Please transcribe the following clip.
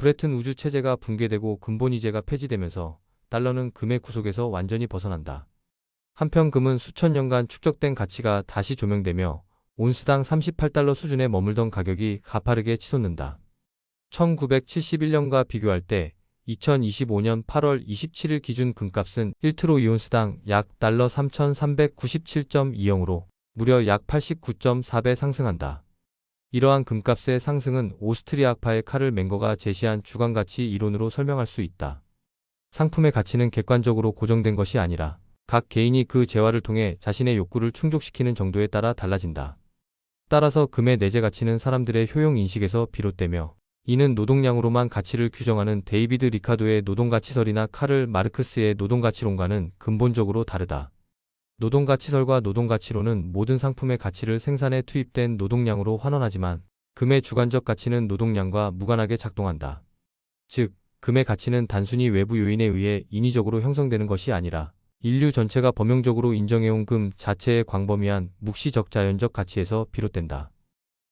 브레튼 우주 체제가 붕괴되고 근본 이제가 폐지되면서 달러는 금의 구속에서 완전히 벗어난다. 한편 금은 수천 년간 축적된 가치가 다시 조명되며 온스당 38달러 수준에 머물던 가격이 가파르게 치솟는다. 1971년과 비교할 때 2025년 8월 27일 기준 금값은 1트로 이온스당 약 달러 3,397.20으로 무려 약 89.4배 상승한다. 이러한 금값의 상승은 오스트리아파의 카를 맹거가 제시한 주간가치 이론으로 설명할 수 있다. 상품의 가치는 객관적으로 고정된 것이 아니라 각 개인이 그 재화를 통해 자신의 욕구를 충족시키는 정도에 따라 달라진다. 따라서 금의 내재 가치는 사람들의 효용 인식에서 비롯되며 이는 노동량으로만 가치를 규정하는 데이비드 리카도의 노동가치설이나 카를 마르크스의 노동가치론과는 근본적으로 다르다. 노동가치설과 노동가치론은 모든 상품의 가치를 생산에 투입된 노동량으로 환원하지만 금의 주관적 가치는 노동량과 무관하게 작동한다. 즉, 금의 가치는 단순히 외부 요인에 의해 인위적으로 형성되는 것이 아니라 인류 전체가 범용적으로 인정해온 금 자체의 광범위한 묵시적 자연적 가치에서 비롯된다.